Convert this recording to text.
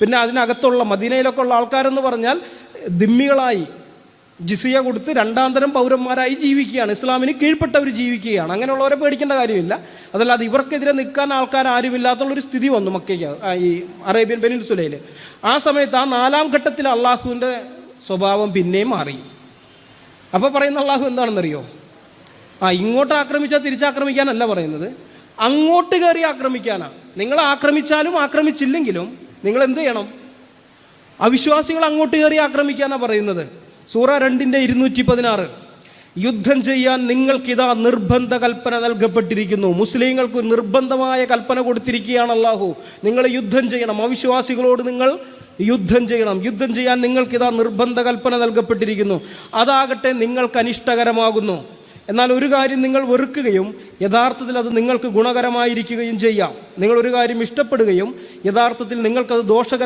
പിന്നെ അതിനകത്തുള്ള മദീനയിലൊക്കെ ഉള്ള ആൾക്കാരെന്ന് പറഞ്ഞാൽ ദിമ്മികളായി ജിസിയ കൊടുത്ത് രണ്ടാന്തരം പൗരന്മാരായി ജീവിക്കുകയാണ്. ഇസ്ലാമിന് കീഴ്പ്പെട്ടവർ ജീവിക്കുകയാണ്. അങ്ങനെയുള്ളവരെ പേടിക്കേണ്ട കാര്യമില്ല. അതല്ലാതെ ഇവർക്കെതിരെ നിൽക്കാൻ ആൾക്കാർ ആരുമില്ലാത്തുള്ളൊരു സ്ഥിതി വന്നു മക്കയ്ക്ക് ഈ അറേബ്യൻ പെനിൻസുലയിൽ ആ സമയത്ത് ആ നാലാം ഘട്ടത്തിൽ അള്ളാഹുവിന്റെ സ്വഭാവം പിന്നെയും മാറി. അപ്പോൾ പറയുന്ന അള്ളാഹു എന്താണെന്നറിയോ? ആ ഇങ്ങോട്ട് ആക്രമിച്ചാൽ തിരിച്ചാക്രമിക്കാനല്ല പറയുന്നത്. അങ്ങോട്ട് കയറി ആക്രമിക്കാനാണ് നിങ്ങൾ ആക്രമിച്ചാലും ആക്രമിച്ചില്ലെങ്കിലും നിങ്ങൾ എന്ത് ചെയ്യണം? അവിശ്വാസികൾ അങ്ങോട്ട് കയറി ആക്രമിക്കാനാണ് പറയുന്നത്. സൂറ രണ്ടിന്റെ ഇരുന്നൂറ്റി പതിനാറ് യുദ്ധം ചെയ്യാൻ നിങ്ങൾക്കിതാ നിർബന്ധ കൽപ്പന നൽകപ്പെട്ടിരിക്കുന്നു. മുസ്ലിങ്ങൾക്ക് നിർബന്ധമായ കൽപ്പന കൊടുത്തിരിക്കുകയാണ് അള്ളാഹു നിങ്ങൾ യുദ്ധം ചെയ്യണം. അവിശ്വാസികളോട് നിങ്ങൾ യുദ്ധം ചെയ്യണം. യുദ്ധം ചെയ്യാൻ നിങ്ങൾക്കിതാ നിർബന്ധ കൽപ്പന നൽകപ്പെട്ടിരിക്കുന്നു. അതാകട്ടെ നിങ്ങൾക്ക് അനിഷ്ടകരമാകുന്നു എന്നാൽ ഒരു കാര്യം നിങ്ങൾ വെറുക്കുകയും യഥാർത്ഥത്തിൽ അത് നിങ്ങൾക്ക് ഗുണകരമായിരിക്കുകയും ചെയ്യാം. നിങ്ങൾ ഒരു കാര്യം ഇഷ്ടപ്പെടുകയും യഥാർത്ഥത്തിൽ നിങ്ങൾക്കത് ദോഷകരം